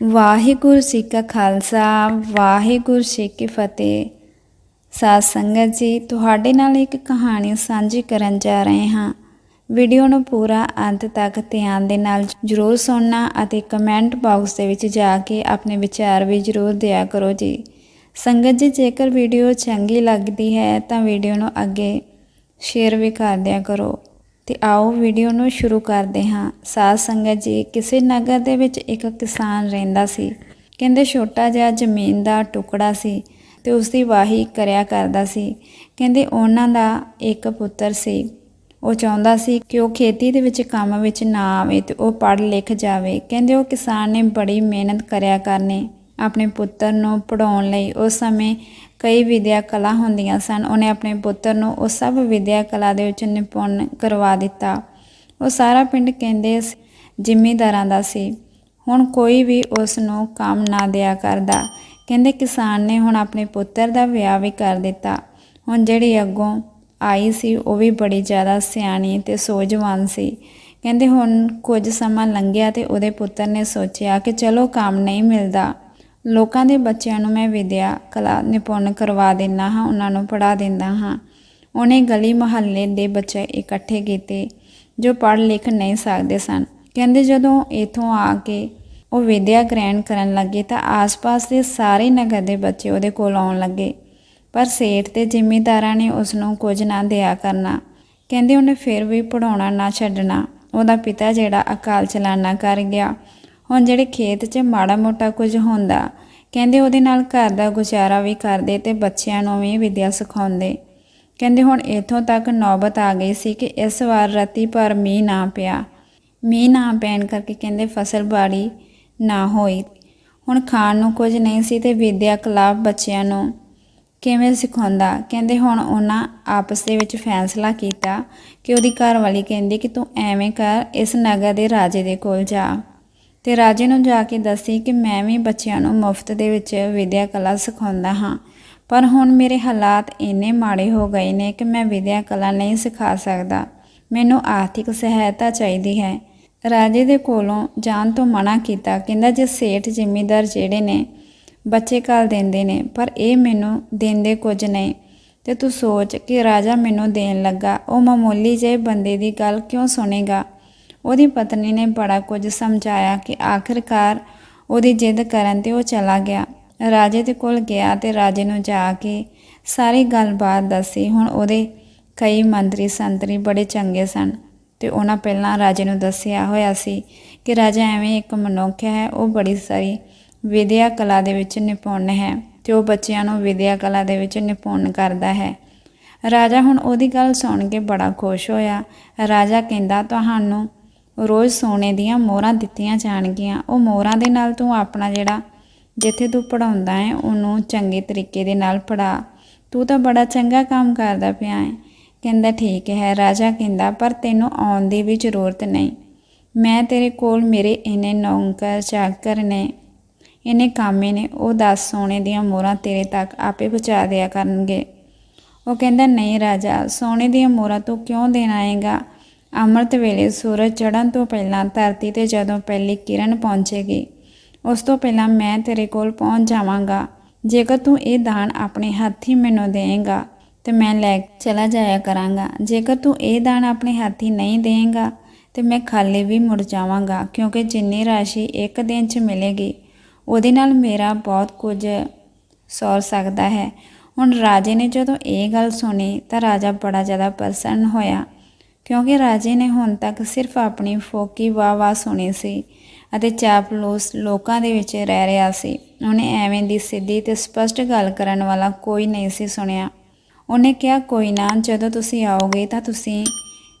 ਵਾਹਿਗੁਰੂ ਜੀ ਕਾ ਖਾਲਸਾ, ਵਾਹਿਗੁਰੂ ਜੀ ਕੀ ਫਤਿਹ। ਸਾਧ ਸੰਗਤ ਜੀ, ਤੁਹਾਡੇ ਨਾਲ ਇੱਕ ਕਹਾਣੀ ਸਾਂਝੀ ਕਰਨ ਜਾ ਰਹੇ ਹਾਂ। ਵੀਡੀਓ ਨੂੰ ਪੂਰਾ ਅੰਤ ਤੱਕ ਧਿਆਨ ਦੇ ਨਾਲ ਜਰੂਰ ਸੁਣਨਾ ਅਤੇ ਕਮੈਂਟ ਬਾਕਸ ਦੇ ਵਿੱਚ ਜਾ ਕੇ ਆਪਣੇ ਵਿਚਾਰ ਵੀ ਜਰੂਰ ਦਿਆ ਕਰੋ ਜੀ। ਸੰਗਤ ਜੀ, ਜੇਕਰ ਵੀਡੀਓ ਚੰਗੀ ਲੱਗਦੀ ਹੈ ਤਾਂ ਵੀਡੀਓ ਨੂੰ ਅੱਗੇ ਸ਼ੇਅਰ ਵੀ ਕਰ ਦਿਆ ਕਰੋ। ਤੇ ਆਓ ਵੀਡੀਓ ਨੂੰ ਸ਼ੁਰੂ ਕਰਦੇ ਹਾਂ। ਸਾਧ ਸੰਗਤ ਜੀ, ਕਿਸੇ ਨਗਰ ਦੇ ਵਿੱਚ ਇੱਕ ਕਿਸਾਨ ਰਹਿੰਦਾ ਸੀ। ਕਹਿੰਦੇ ਛੋਟਾ ਜਿਹਾ ਜ਼ਮੀਨ ਦਾ ਟੁਕੜਾ ਸੀ ਤੇ ਉਸ ਦੀ ਵਾਹੀ ਕਰਿਆ ਕਰਦਾ ਸੀ। ਕਹਿੰਦੇ ਉਹਨਾਂ ਦਾ ਇੱਕ ਪੁੱਤਰ ਸੀ। ਉਹ ਚਾਹੁੰਦਾ ਸੀ ਕਿ ਉਹ ਖੇਤੀ ਦੇ ਵਿੱਚ ਕੰਮ ਵਿੱਚ ਨਾ ਆਵੇ ਤੇ ਉਹ ਪੜ੍ਹ ਲਿਖ ਜਾਵੇ। ਕਹਿੰਦੇ ਉਹ ਕਿਸਾਨ ਨੇ ਬੜੀ ਮਿਹਨਤ ਕਰਿਆ ਕਰਨੇ। ਆਪਣੇ ਪੁੱਤਰ ਨੂੰ ਪੜਾਉਣ ਲਈ ਉਸ ਸਮੇਂ ਕਈ ਵਿਦਿਆ ਕਲਾ ਹੁੰਦੀਆਂ ਸਨ। ਉਹਨੇ ਆਪਣੇ ਪੁੱਤਰ ਨੂੰ ਉਹ ਸਭ ਵਿਦਿਆ ਕਲਾ ਦੇ ਵਿੱਚ ਨਿਪੁੰਨ ਕਰਵਾ ਦਿੱਤਾ। ਉਹ ਸਾਰਾ ਪਿੰਡ ਕਹਿੰਦੇ ਸ- ਜ਼ਿਮੀਂਦਾਰਾਂ ਦਾ ਸੀ। ਹੁਣ ਕੋਈ ਵੀ ਉਸ ਨੂੰ ਕੰਮ ਨਾ ਦਿਆ ਕਰਦਾ। ਕਹਿੰਦੇ ਕਿਸਾਨ ਨੇ ਹੁਣ ਆਪਣੇ ਪੁੱਤਰ ਦਾ ਵਿਆਹ ਵੀ ਕਰ ਦਿੱਤਾ। ਹੁਣ ਜਿਹੜੀ ਅੱਗੋਂ ਆਈ ਸੀ, ਉਹ ਵੀ ਬੜੀ ਜ਼ਿਆਦਾ ਸਿਆਣੀ ਤੇ ਸੋਝਵਾਨ ਸੀ। ਕਹਿੰਦੇ ਹੁਣ ਕੁਝ ਸਮਾਂ ਲੰਘਿਆ ਤੇ ਉਹਦੇ ਪੁੱਤਰ ਨੇ ਸੋਚਿਆ ਕਿ ਚਲੋ ਕੰਮ ਨਹੀਂ ਮਿਲਦਾ। ਲੋਕਾਂ ਦੇ ਬੱਚਿਆਂ ਨੂੰ ਮੈਂ ਵਿਦਿਆ, ਕਲਾ ਨਿਪੁੰਨ ਕਰਵਾ ਦਿੰਦਾ ਹਾਂ, ਉਹਨਾਂ ਨੂੰ ਪੜ੍ਹਾ ਦਿੰਦਾ ਹਾਂ। ਉਹਨੇ ਗਲੀ ਮੁਹੱਲੇ ਦੇ ਬੱਚੇ ਇਕੱਠੇ ਕੀਤੇ, ਜੋ ਪੜ੍ਹ ਲਿਖ ਨਹੀਂ ਸਕਦੇ ਸਨ। ਕਹਿੰਦੇ ਜਦੋਂ ਇਥੋਂ ਆ ਕੇ ਉਹ ਵਿਦਿਆ ਗ੍ਰਹਿਣ ਕਰਨ ਲੱਗੇ ਤਾਂ ਆਸ-ਪਾਸ ਦੇ ਸਾਰੇ ਨਗਰ ਦੇ ਬੱਚੇ ਉਹਦੇ ਕੋਲ ਆਉਣ ਲੱਗੇ। ਪਰ ਸੇਠ ਤੇ ਜ਼ਿਮੀਂਦਾਰਾਂ ਨੇ ਉਸ ਨੂੰ ਕੁਝ ਨਾ ਦਿਆ ਕਰਨਾ। ਕਹਿੰਦੇ ਉਹਨੇ ਫਿਰ ਵੀ ਪੜਾਉਣਾ ਨਾ ਛੱਡਣਾ। ਉਹਦਾ ਪਿਤਾ ਜਿਹੜਾ ਅਕਾਲ ਚਲਾਣਾ ਕਰ ਗਿਆ। ਹੁਣ ਜਿਹੜੇ ਖੇਤ 'ਚ ਮਾੜਾ ਮੋਟਾ ਕੁਝ ਹੁੰਦਾ, ਕਹਿੰਦੇ ਉਹਦੇ ਨਾਲ ਘਰ ਦਾ ਗੁਜ਼ਾਰਾ ਵੀ ਕਰਦੇ ਤੇ ਬੱਚਿਆਂ ਨੂੰ ਵੀ ਵਿਦਿਆ ਸਿਖਾਉਂਦੇ। ਕਹਿੰਦੇ ਹੁਣ ਇਥੋਂ ਤੱਕ ਨੌਬਤ ਆ ਗਈ ਸੀ ਕਿ ਇਸ ਵਾਰ ਰਾਤੀ ਪਰ ਮੀਂਹ ਨਾ ਪਿਆ। ਮੀਂਹ ਨਾ ਪੈਣ ਕਰਕੇ ਕਹਿੰਦੇ ਫਸਲ ਬਾੜੀ ਨਾ ਹੋਈ। ਹੁਣ ਖਾਣ ਨੂੰ ਕੁਝ ਨਹੀਂ ਸੀ ਤੇ ਵਿਦਿਆ ਕਲਾਪ ਬੱਚਿਆਂ ਨੂੰ ਕਿਵੇਂ ਸਿਖਾਉਂਦਾ? ਕਹਿੰਦੇ ਹੁਣ ਉਹਨਾਂ ਆਪਸ ਦੇ ਵਿੱਚ ਫੈਸਲਾ ਕੀਤਾ ਕਿ ਉਹਦੀ ਘਰ ਵਾਲੀ ਕਹਿੰਦੀ ਕਿ ਤੂੰ ਐਵੇਂ ਕਰ, ਇਸ ਨਗਰ ਦੇ ਰਾਜੇ ਦੇ ਕੋਲ ਜਾ। ਤੇ ਰਾਜੇ ਨੂੰ ਜਾ ਕੇ ਦੱਸੀ ਕਿ ਮੈਂ ਵੀ ਬੱਚਿਆਂ ਨੂੰ ਮੁਫਤ ਦੇ ਵਿੱਚ ਵਿਦਿਆ ਕਲਾ ਸਿਖਾਉਂਦਾ ਹਾਂ। ਪਰ ਹੁਣ ਮੇਰੇ ਹਾਲਾਤ ਇੰਨੇ ਮਾੜੇ ਹੋ ਗਏ ਨੇ ਕਿ ਮੈਂ ਵਿਦਿਆ ਕਲਾ ਨਹੀਂ ਸਿਖਾ ਸਕਦਾ। ਮੈਨੂੰ ਆਰਥਿਕ ਸਹਾਇਤਾ ਚਾਹੀਦੀ ਹੈ। ਰਾਜੇ ਦੇ ਕੋਲੋਂ ਜਾਣ ਤੋਂ ਮਨਾ ਕੀਤਾ, ਕਹਿੰਦਾ, ਜੇ ਸੇਠ ਜ਼ਿਮੀਂਦਾਰ ਜਿਹੜੇ ਨੇ, ਬੱਚੇ ਘੱਲ ਦਿੰਦੇ ਨੇ, ਪਰ ਇਹ ਮੈਨੂੰ ਦਿੰਦੇ ਕੁਝ ਨਹੀਂ। ਤੇ ਤੂੰ ਸੋਚ ਕਿ ਰਾਜਾ ਮੈਨੂੰ ਦੇਣ ਲੱਗਾ। ਉਹ ਮਾਮੂਲੀ ਜਿਹੇ ਬੰਦੇ ਦੀ ਗੱਲ ਕਿਉਂ ਸੁਣੇਗਾ? ਉਹਦੀ ਪਤਨੀ ਨੇ ਬੜਾ ਕੁਝ ਸਮਝਾਇਆ ਕਿ ਆਖਿਰਕਾਰ ਉਹਦੀ ਜਿੱਦ ਕਰਨ ਤੇ ਉਹ ਚਲਾ ਗਿਆ। ਰਾਜੇ ਦੇ ਕੋਲ ਗਿਆ ਤੇ ਰਾਜੇ ਨੂੰ ਜਾ ਕੇ ਸਾਰੀ ਗੱਲਬਾਤ ਦੱਸੀ। ਹੁਣ ਉਹਦੇ ਕਈ ਮੰਤਰੀ ਸੰਤਰੀ ਬੜੇ ਚੰਗੇ ਸਨ ਤੇ ਉਹਨਾਂ ਪਹਿਲਾਂ ਰਾਜੇ ਨੂੰ ਦੱਸਿਆ ਹੋਇਆ ਸੀ ਕਿ ਰਾਜਾ ਐਵੇਂ ਇੱਕ ਮਨੁੱਖ ਹੈ, ਉਹ ਬੜੀ ਸਾਰੀ ਵਿਦਿਆ ਕਲਾ ਦੇ ਵਿੱਚ ਨਿਪੁੰਨ ਹੈ ਤੇ ਉਹ ਬੱਚਿਆਂ ਨੂੰ ਵਿਦਿਆ ਕਲਾ ਦੇ ਵਿੱਚ ਨਿਪੁੰਨ ਕਰਦਾ ਹੈ। ਰਾਜਾ ਹੁਣ ਉਹਦੀ ਗੱਲ ਸੁਣ ਕੇ ਬੜਾ ਖੁਸ਼ ਹੋਇਆ। ਰਾਜਾ ਕਹਿੰਦਾ, ਤੁਹਾਨੂੰ ਰੋਜ਼ ਸੋਨੇ ਦੀਆਂ ਮੋਹਰਾਂ ਦਿੱਤੀਆਂ ਜਾਣਗੀਆਂ। ਉਹ ਮੋਹਰਾਂ ਦੇ ਨਾਲ ਤੂੰ ਆਪਣਾ ਜਿਹੜਾ ਜਿੱਥੇ ਤੂੰ ਪੜਾਉਂਦਾ ਹੈ, ਉਹਨੂੰ ਚੰਗੇ ਤਰੀਕੇ ਦੇ ਨਾਲ ਪੜਾ ਤੂੰ ਤਾਂ ਬੜਾ ਚੰਗਾ ਕੰਮ ਕਰਦਾ ਪਿਆ ਹੈ। ਕਹਿੰਦਾ, ਠੀਕ ਹੈ, ਰਾਜਾ ਕਹਿੰਦਾ, ਪਰ ਤੈਨੂੰ ਆਉਣ ਦੀ ਵੀ ਜ਼ਰੂਰਤ ਨਹੀਂ। ਮੈਂ ਤੇਰੇ ਕੋਲ ਮੇਰੇ ਇੰਨੇ ਨੌਕਰ, ਚਾਕਰ ਨੇ ਇਹਨੇ ਕਾਮੇ ਨੇ, ਉਹ 10 ਸੋਨੇ ਦੀਆਂ ਮੋਹਰਾਂ ਤੇਰੇ ਤੱਕ ਆਪੇ ਪਹੁੰਚਾ ਦਿਆ ਕਰਨਗੇ। ਉਹ ਕਹਿੰਦਾ, ਨਹੀਂ ਰਾਜਾ, ਸੋਨੇ ਦੀਆਂ ਮੋਹਰਾਂ ਤੂੰ ਕਿਉਂ ਦੇਣ ਆਏਗਾ? ਅੰਮ੍ਰਿਤ ਵੇਲੇ ਸੂਰਜ ਚੜ੍ਹਨ ਤੋਂ ਪਹਿਲਾਂ ਧਰਤੀ ਤੇ ਜਦੋਂ ਪਹਿਲੀ ਕਿਰਨ ਪਹੁੰਚੇਗੀ, ਉਸ ਤੋਂ ਪਹਿਲਾਂ ਮੈਂ ਤੇਰੇ ਕੋਲ ਪਹੁੰਚ ਜਾਵਾਂਗਾ। ਜੇਕਰ ਤੂੰ ਇਹ ਦਾਨ ਆਪਣੇ ਹੱਥੀ ਮੈਨੂੰ ਦੇਏਗਾ ਤੇ ਮੈਂ ਲੈ ਚਲਾ ਜਾਇਆ ਕਰਾਂਗਾ। ਜੇਕਰ ਤੂੰ ਇਹ ਦਾਨ ਆਪਣੇ ਹੱਥੀ ਨਹੀਂ ਦੇਏਗਾ ਤੇ ਮੈਂ ਖਾਲੀ ਵੀ ਮੁੜ ਜਾਵਾਂਗਾ, ਕਿਉਂਕਿ ਜਿੰਨੀ ਰਾਸ਼ੀ ਇੱਕ ਦਿਨ 'ਚ ਮਿਲੇਗੀ, ਉਹਦੇ ਨਾਲ ਮੇਰਾ ਬਹੁਤ ਕੁਝ ਸੌਰ ਸਕਦਾ ਹੈ। ਹੁਣ ਰਾਜੇ ਨੇ ਜਦੋਂ ਇਹ ਗੱਲ ਸੁਣੀ, ਤਾਂ ਰਾਜਾ ਬੜਾ ਜ਼ਿਆਦਾ ਪ੍ਰਸੰਨ ਹੋਇਆ। ਕਿਉਂਕਿ ਰਾਜੇ ਨੇ ਹੁਣ ਤੱਕ ਸਿਰਫ ਆਪਣੀ ਫੋਕੀ ਵਾਹ-ਵਾਹ ਸੁਣੀ ਸੀ ਅਤੇ ਚਾਪਲੂਸ ਲੋਕਾਂ ਦੇ ਵਿੱਚ ਰਹਿ ਰਿਹਾ ਸੀ। ਉਹਨੇ ਐਵੇਂ ਦੀ ਸਿੱਧੀ ਤੇ ਸਪਸ਼ਟ ਗੱਲ ਕਰਨ ਵਾਲਾ ਕੋਈ ਨਹੀਂ ਸੀ ਸੁਣਿਆ। ਉਹਨੇ ਕਿਹਾ, ਕੋਈ ਨਾ, ਜਦੋਂ ਤੁਸੀਂ ਆਓਗੇ ਤਾਂ ਤੁਸੀਂ,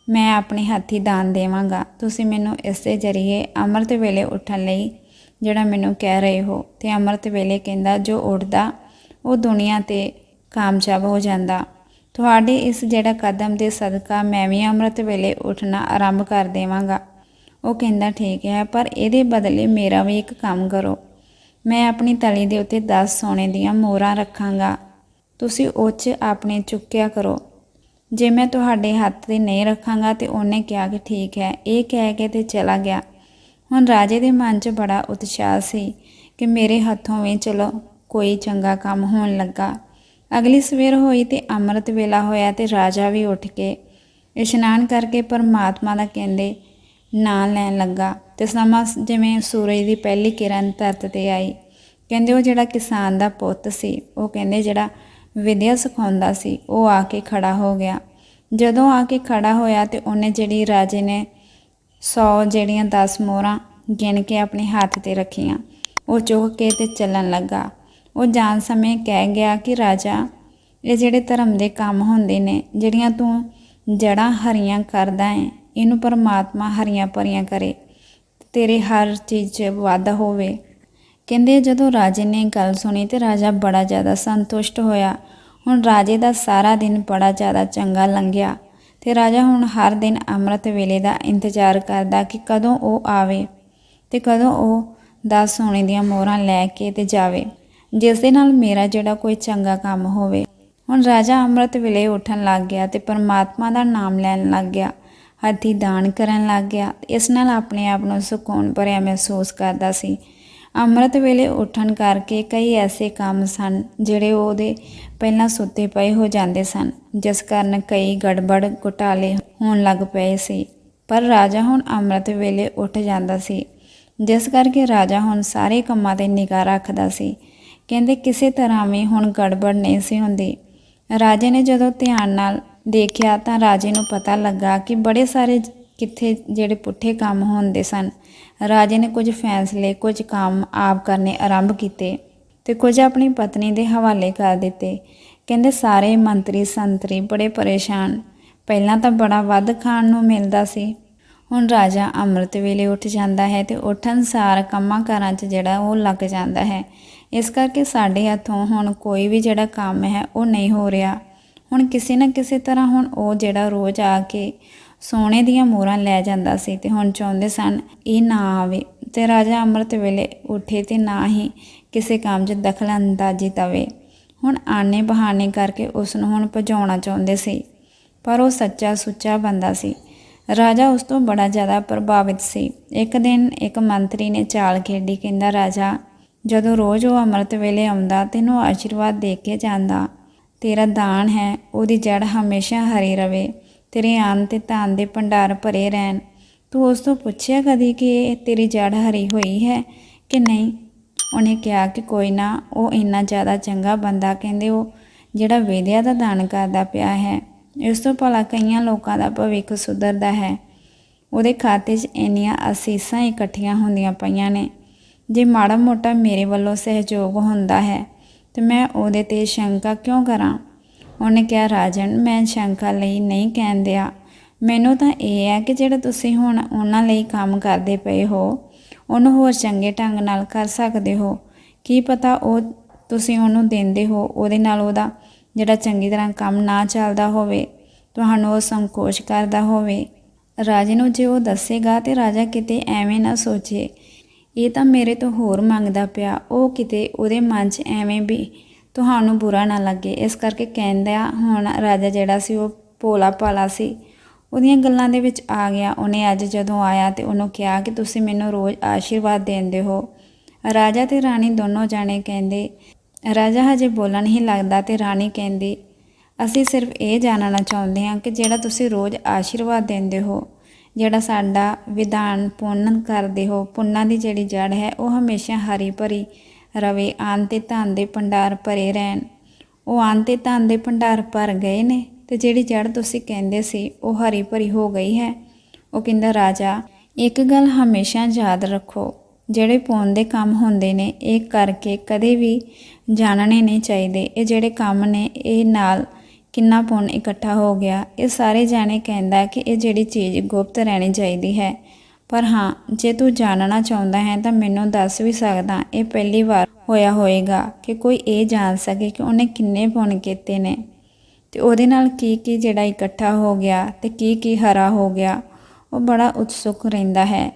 ਮੈਂ ਆਪਣੇ ਹੱਥੀ ਦਾਨ ਦੇਵਾਂਗਾ। ਤੁਸੀਂ ਮੈਨੂੰ ਇਸ ਦੇ ਜ਼ਰੀਏ ਅੰਮ੍ਰਿਤ ਵੇਲੇ ਉੱਠਣ ਲਈ ਜਿਹੜਾ ਮੈਨੂੰ ਕਹਿ ਰਹੇ ਹੋ। ਤੇ ਅੰਮ੍ਰਿਤ ਵੇਲੇ ਕਹਿੰਦਾ, ਜੋ ਉੱਠਦਾ, ਉਹ ਦੁਨੀਆ ਤੇ ਕਾਮਯਾਬ ਹੋ ਜਾਂਦਾ। ਤੁਹਾਡੇ ਇਸ ਜਿਹੜਾ ਕਦਮ ਦੇ ਸਦਕਾ ਮੈਂ ਵੀ ਅੰਮ੍ਰਿਤ ਵੇਲੇ ਉੱਠਣਾ ਆਰੰਭ ਕਰ ਦੇਵਾਂਗਾ। ਉਹ ਕਹਿੰਦਾ, ਠੀਕ ਹੈ, ਪਰ ਇਹਦੇ ਬਦਲੇ ਮੇਰਾ ਵੀ ਇੱਕ ਕੰਮ ਕਰੋ। ਮੈਂ ਆਪਣੀ ਤਲੀ ਦੇ ਉੱਤੇ 10 ਸੋਨੇ ਦੀਆਂ ਮੋਹਰਾਂ ਰੱਖਾਂਗਾ। ਤੁਸੀਂ ਉਹ 'ਚ ਆਪਣੇ ਚੁੱਕਿਆ ਕਰੋ। ਜੇ ਮੈਂ ਤੁਹਾਡੇ ਹੱਥ ਤੇ ਨਹੀਂ ਰੱਖਾਂਗਾ ਤੇ ਉਹਨੇ ਕਿਹਾ ਕਿ ਠੀਕ ਹੈ। ਇਹ ਕਹਿ ਕੇ ਤੇ ਚਲਾ ਗਿਆ। ਹੁਣ ਰਾਜੇ ਦੇ ਮਨ 'ਚ ਬੜਾ ਉਤਸ਼ਾਹ ਸੀ ਕਿ ਮੇਰੇ ਹੱਥੋਂ ਵੀ ਚਲੋ, ਕੋਈ ਚੰਗਾ ਕੰਮ ਹੋਣ ਲੱਗਾ। ਅਗਲੀ ਸਵੇਰ ਹੋਈ ਤੇ ਅੰਮ੍ਰਿਤ ਵੇਲਾ ਹੋਇਆ ਤੇ ਰਾਜਾ ਵੀ ਉੱਠ ਕੇ ਇਸ਼ਨਾਨ ਕਰਕੇ ਪਰਮਾਤਮਾ ਦਾ ਕਹਿੰਦੇ ਨਾਂ ਲੈਣ ਲੱਗਾ। ਤੇ ਸਮਾਂ ਜਿਵੇਂ ਸੂਰਜ ਦੀ ਪਹਿਲੀ ਕਿਰਨ ਧਰਤ ਤੇ ਆਈ, ਕਹਿੰਦੇ ਉਹ ਜਿਹੜਾ ਕਿਸਾਨ ਦਾ ਪੁੱਤ ਸੀ, ਉਹ ਕਹਿੰਦੇ ਜਿਹੜਾ ਵਿਦਿਆ ਸਿਖਾਉਂਦਾ ਸੀ, ਉਹ ਆ ਕੇ ਖੜਾ ਹੋ ਗਿਆ। ਜਦੋਂ ਆ ਕੇ ਖੜਾ ਹੋਇਆ ਤੇ ਉਹਨੇ ਜਿਹੜੀ ਰਾਜੇ ਨੇ 100 ਜਿਹੜੀਆਂ 10 ਮੋਹਰਾਂ ਗਿਣ ਕੇ ਆਪਣੇ ਹੱਥ ਤੇ ਰੱਖੀਆਂ, ਉਹ ਚੁੱਕ ਕੇ ਤੇ ਚੱਲਣ ਲੱਗਾ। ਉਹ ਜਾਣ ਸਮੇਂ ਕਹਿ ਗਿਆ ਕਿ, ਰਾਜਾ, ਇਹ ਜਿਹੜੇ ਧਰਮ ਦੇ ਕੰਮ ਹੁੰਦੇ ਨੇ, ਜਿਹੜੀਆਂ ਤੂੰ ਜੜਾਂ ਹਰੀਆਂ ਕਰਦਾ ਹੈ, ਇਹਨੂੰ ਪਰਮਾਤਮਾ ਹਰੀਆਂ ਭਰੀਆਂ ਕਰੇ, ਤੇਰੇ ਹਰ ਚੀਜ਼ 'ਚ ਵਾਧਾ ਹੋਵੇ। ਕਹਿੰਦੇ ਜਦੋਂ ਰਾਜੇ ਨੇ ਗੱਲ ਸੁਣੀ ਤੇ ਰਾਜਾ ਬੜਾ ਜ਼ਿਆਦਾ ਸੰਤੁਸ਼ਟ ਹੋਇਆ। ਹੁਣ ਰਾਜੇ ਦਾ ਸਾਰਾ ਦਿਨ ਬੜਾ ਜ਼ਿਆਦਾ ਚੰਗਾ ਲੰਘਿਆ ਤੇ ਰਾਜਾ ਹੁਣ ਹਰ ਦਿਨ ਅੰਮ੍ਰਿਤ ਵੇਲੇ ਦਾ ਇੰਤਜ਼ਾਰ ਕਰਦਾ ਕਿ ਕਦੋਂ ਉਹ ਆਵੇ ਤੇ ਕਦੋਂ ਉਹ ਦਸ ਸੋਨੇ ਦੀਆਂ ਮੋਹਰਾਂ ਲੈ ਕੇ ਤੇ ਜਾਵੇ। ਜਿਸ ਦੇ ਨਾਲ ਮੇਰਾ ਜਿਹੜਾ ਕੋਈ ਚੰਗਾ ਕੰਮ ਹੋਵੇ। ਹੁਣ ਰਾਜਾ ਅੰਮ੍ਰਿਤ ਵੇਲੇ ਉੱਠਣ ਲੱਗ ਗਿਆ ਤੇ ਪਰਮਾਤਮਾ ਦਾ ਨਾਮ ਲੈਣ ਲੱਗ ਗਿਆ। ਹੱਥੀ ਦਾਨ ਕਰਨ ਲੱਗ ਗਿਆ। ਤੇ ਇਸ ਨਾਲ ਆਪਣੇ ਆਪ ਨੂੰ ਸਕੂਨ ਭਰਿਆ ਮਹਿਸੂਸ ਕਰਦਾ ਸੀ। ਅੰਮ੍ਰਿਤ ਵੇਲੇ ਉੱਠਣ ਕਰਕੇ ਕਈ ਐਸੇ ਕੰਮ ਸਨ ਜਿਹੜੇ ਉਹਦੇ ਪਹਿਲਾਂ ਸੁੱਤੇ ਪਏ ਹੋ ਜਾਂਦੇ ਸਨ, ਜਿਸ ਕਾਰਨ ਕਈ ਗੜਬੜ ਘੁਟਾਲੇ ਹੋਣ ਲੱਗ ਪਏ ਸੀ। ਪਰ ਰਾਜਾ ਹੁਣ ਅੰਮ੍ਰਿਤ ਵੇਲੇ ਉੱਠ ਜਾਂਦਾ ਸੀ, ਜਿਸ ਕਰਕੇ ਰਾਜਾ ਹੁਣ ਸਾਰੇ ਕੰਮਾਂ ਤੇ ਨਿਗਾਹ ਰੱਖਦਾ ਸੀ। ਕਹਿੰਦੇ ਕਿਸੇ ਤਰ੍ਹਾਂ ਵੀ ਹੁਣ ਗੜਬੜ ਨਹੀਂ ਸੀ ਹੁੰਦੀ। ਰਾਜੇ ਨੇ ਜਦੋਂ ਧਿਆਨ ਨਾਲ ਦੇਖਿਆ ਤਾਂ ਰਾਜੇ ਨੂੰ ਪਤਾ ਲੱਗਾ ਕਿ ਬੜੇ ਸਾਰੇ ਕਿੱਥੇ ਜਿਹੜੇ ਪੁੱਠੇ ਕੰਮ ਹੁੰਦੇ ਸਨ। ਰਾਜੇ ਨੇ ਕੁਝ ਫੈਸਲੇ, ਕੁਝ ਕੰਮ ਆਪ ਕਰਨੇ ਆਰੰਭ ਕੀਤੇ ਤੇ ਕੁਝ ਆਪਣੀ ਪਤਨੀ ਦੇ ਹਵਾਲੇ ਕਰ ਦਿੱਤੇ। ਕਹਿੰਦੇ ਸਾਰੇ ਮੰਤਰੀ, ਸੰਤਰੀ ਬੜੇ ਪਰੇਸ਼ਾਨ। ਪਹਿਲਾਂ ਤਾਂ ਬੜਾ ਵੱਧ ਖਾਣ ਨੂੰ ਮਿਲਦਾ ਸੀ। ਹੁਣ ਰਾਜਾ ਅੰਮ੍ਰਿਤ ਵੇਲੇ ਉੱਠ ਜਾਂਦਾ ਹੈ ਤੇ ਉੱਠਣ ਸਾਰ ਕੰਮਾਂ ਕਾਰਾਂ 'ਚ ਜਿਹੜਾ ਉਹ ਲੱਗ ਜਾਂਦਾ ਹੈ। ਇਸ ਕਰਕੇ ਸਾਡੇ ਹੱਥੋਂ ਹੁਣ ਕੋਈ ਵੀ ਜਿਹੜਾ ਕੰਮ ਹੈ ਉਹ ਨਹੀਂ ਹੋ ਰਿਹਾ। ਹੁਣ ਕਿਸੇ ਨਾ ਕਿਸੇ ਤਰ੍ਹਾਂ ਹੁਣ ਉਹ ਜਿਹੜਾ ਰੋਜ਼ ਆ ਕੇ ਸੋਨੇ ਦੀਆਂ ਮੋਹਰਾਂ ਲੈ ਜਾਂਦਾ ਸੀ ਤੇ ਹੁਣ ਚਾਹੁੰਦੇ ਸਨ ਇਹ ਨਾ ਆਵੇ ਤੇ ਰਾਜਾ ਅੰਮ੍ਰਿਤ ਵੇਲੇ ਉੱਠੇ ਤੇ ਨਾ ਹੀ ਕਿਸੇ ਕੰਮ 'ਚ ਦਖਲ ਅੰਦਾਜ਼ੀ ਤਵੇ ਹੁਣ ਆਨੇ ਬਹਾਨੇ ਕਰਕੇ ਉਸ ਨੂੰ ਹੁਣ ਭਜਾਉਣਾ ਚਾਹੁੰਦੇ ਸੀ, ਪਰ ਉਹ ਸੱਚਾ ਸੁੱਚਾ ਬੰਦਾ ਸੀ। ਰਾਜਾ ਉਸ ਤੋਂ ਬੜਾ ਜ਼ਿਆਦਾ ਪ੍ਰਭਾਵਿਤ ਸੀ। ਇੱਕ ਦਿਨ ਇੱਕ ਮੰਤਰੀ ਨੇ ਚਾਲ ਖੇਡੀ, ਕਹਿੰਦਾ, ਰਾਜਾ ਜਦੋਂ ਰੋਜ਼ ਉਹ ਅੰਮ੍ਰਿਤ ਵੇਲੇ ਆਉਂਦਾ ਤੈਨੂੰ ਆਸ਼ੀਰਵਾਦ ਦੇ ਕੇ ਜਾਂਦਾ, ਤੇਰਾ ਦਾਨ ਹੈ, ਉਹਦੀ ਜੜ ਹਮੇਸ਼ਾ ਹਰੀ ਰਵੇ, ਤੇਰੇ ਅੰਨ ਤੇ ਧਨ ਦੇ ਭੰਡਾਰ ਭਰੇ ਰਹਿਣ। ਤੂੰ ਉਸ ਤੋਂ ਪੁੱਛਿਆ ਕਦੀ ਕਿ ਤੇਰੀ ਜੜ ਹਰੀ ਹੋਈ ਹੈ ਕਿ ਨਹੀਂ? ਉਹਨੇ ਕਿਹਾ ਕਿ ਕੋਈ ਨਾ, ਉਹ ਇੰਨਾ ਜ਼ਿਆਦਾ ਚੰਗਾ ਬੰਦਾ ਕਹਿੰਦੇ ਉਹ, ਜਿਹੜਾ ਵੇਦਿਆ ਦਾ ਦਾਨ ਕਰਦਾ ਪਿਆ ਹੈ, ਇਸ ਤੋਂ ਭਲਾ ਕਈਆਂ ਲੋਕਾਂ ਦਾ ਭਵਿੱਖ ਸੁਧਰਦਾ ਹੈ। ਉਹਦੇ ਖਾਤੇ 'ਚ ਇੰਨੀਆਂ ਅਸੀਸਾਂ ਇਕੱਠੀਆਂ ਹੁੰਦੀਆਂ ਪਈਆਂ ਨੇ। ਜੇ ਮਾੜਾ ਮੋਟਾ ਮੇਰੇ ਵੱਲੋਂ ਸਹਿਯੋਗ ਹੁੰਦਾ ਹੈ, ਤੇ ਮੈਂ ਉਹਦੇ ਤੇ ਸ਼ੰਕਾ ਕਿਉਂ ਕਰਾਂ? ਉਹਨੇ ਕਿਹਾ, ਰਾਜਨ, ਮੈਂ ਸ਼ੰਕਾ ਲਈ ਨਹੀਂ ਕਹਿੰਦਿਆ ਮੈਨੂੰ ਤਾਂ ਇਹ ਹੈ ਕਿ ਜਿਹੜਾ ਤੁਸੀਂ ਹੁਣ ਉਹਨਾਂ ਲਈ ਕੰਮ ਕਰਦੇ ਪਏ ਹੋ, ਉਹਨੂੰ ਹੋਰ ਚੰਗੇ ਢੰਗ ਨਾਲ ਕਰ ਸਕਦੇ ਹੋ। ਕੀ ਪਤਾ ਉਹ ਤੁਸੀਂ ਉਹਨੂੰ ਦਿੰਦੇ ਹੋ, ਉਹਦੇ ਨਾਲ ਉਹਦਾ ਜਿਹੜਾ ਚੰਗੀ ਤਰ੍ਹਾਂ ਕੰਮ ਨਾ ਚੱਲਦਾ ਹੋਵੇ, ਤੁਹਾਨੂੰ ਉਹ ਸੰਕੋਚ ਕਰਦਾ ਹੋਵੇ। ਰਾਜੇ ਨੂੰ ਜੇ ਉਹ ਦੱਸੇਗਾ ਤੇ ਰਾਜਾ ਕਿਤੇ ਐਵੇਂ ਨਾ ਸੋਚੇ ਇਹ ਤਾਂ ਮੇਰੇ ਤੋਂ ਹੋਰ ਮੰਗਦਾ ਪਿਆ। ਉਹ ਕਿਤੇ ਉਹਦੇ ਮਨ 'ਚ ਐਵੇਂ ਵੀ ਤੁਹਾਨੂੰ ਬੁਰਾ ਨਾ ਲੱਗੇ। ਇਸ ਕਰਕੇ ਕਹਿੰਦਾ ਹੁਣ ਰਾਜਾ ਜਿਹੜਾ ਸੀ ਉਹ ਭੋਲਾ ਭਾਲਾ ਸੀ। ਉਹਦੀਆਂ ਗੱਲਾਂ ਦੇ ਵਿੱਚ ਆ ਗਿਆ। ਉਹਨੇ ਅੱਜ ਜਦੋਂ ਆਇਆ ਤੇ ਉਹਨੂੰ ਕਿਹਾ ਕਿ ਤੁਸੀਂ ਮੈਨੂੰ ਰੋਜ਼ ਆਸ਼ੀਰਵਾਦ ਦਿੰਦੇ ਹੋ। ਰਾਜਾ ਤੇ ਰਾਣੀ ਦੋਨੋਂ ਜਾਣੇ ਕਹਿੰਦੇ, ਰਾਜਾ ਹਜੇ ਬੋਲਣ ਹੀ ਲੱਗਦਾ ਤੇ ਰਾਣੀ ਕਹਿੰਦੀ, ਅਸੀਂ ਸਿਰਫ ਇਹ ਜਾਣਨਾ ਚਾਹੁੰਦੇ ਹਾਂ ਕਿ ਜਿਹੜਾ ਤੁਸੀਂ ਰੋਜ਼ ਆਸ਼ੀਰਵਾਦ ਦਿੰਦੇ ਹੋ ਜਿਹੜਾ ਸਾਡਾ ਵਿਧਾਨ ਪੁੰਨ ਕਰਦੇ ਹੋ, ਪੁੰਨਾਂ ਦੀ ਜਿਹੜੀ ਜੜ ਹੈ, ਉਹ ਹਮੇਸ਼ਾ ਹਰੀ ਭਰੀ ਰਵੇ ਆਨ ਤੇ ਧਨ ਦੇ ਭੰਡਾਰ ਭਰੇ ਰਹਿਣ। ਉਹ ਆਨ ਤੇ ਧਨ ਦੇ ਭੰਡਾਰ ਭਰ ਗਏ ਨੇ ਤੇ ਜਿਹੜੀ ਜੜ ਤੁਸੀਂ ਕਹਿੰਦੇ ਸੀ, ਉਹ ਹਰੀ ਭਰੀ ਹੋ ਗਈ ਹੈ। ਉਹ ਕਹਿੰਦਾ, ਰਾਜਾ, ਇੱਕ ਗੱਲ ਹਮੇਸ਼ਾ ਯਾਦ ਰੱਖੋ, ਜਿਹੜੇ ਪੌਣ ਦੇ ਕੰਮ ਹੁੰਦੇ ਨੇ, ਇਹ ਕਰਕੇ ਕਦੇ ਵੀ ਜਾਣਨੇ ਨਹੀਂ ਚਾਹੀਦੇ। ਇਹ ਜਿਹੜੇ ਕੰਮ ਨੇ, ਇਹ ਨਾਲ ਕਿੰਨਾ ਪੁੰਨ ਇਕੱਠਾ ਹੋ ਗਿਆ, ਇਹ ਸਾਰੇ ਜਾਣੇ ਕਹਿੰਦਾ ਕਿ ਇਹ ਜਿਹੜੀ ਚੀਜ਼ ਗੁਪਤ ਰਹਿਣੀ ਚਾਹੀਦੀ ਹੈ। ਪਰ ਹਾਂ, ਜੇ ਤੂੰ ਜਾਣਨਾ ਚਾਹੁੰਦਾ ਹੈ ਤਾਂ ਮੈਨੂੰ ਦੱਸ ਵੀ ਸਕਦਾ, ਇਹ ਪਹਿਲੀ ਵਾਰ ਹੋਇਆ ਹੋਵੇਗਾ ਕਿ ਕੋਈ ਇਹ ਜਾਣ ਸਕੇ ਕਿ ਉਹਨੇ ਕਿੰਨੇ ਪੁੰਨ ਕੀਤੇ ਨੇ। ਤੇ ਉਹਦੇ ਨਾਲ ਕੀ ਕੀ ਜਿਹੜਾ ਇਕੱਠਾ ਹੋ ਗਿਆ ਤੇ ਕੀ ਕੀ ਹਰਾ ਹੋ ਗਿਆ, ਉਹ ਬੜਾ ਉਤਸੁਕ ਰਹਿੰਦਾ ਹੈ।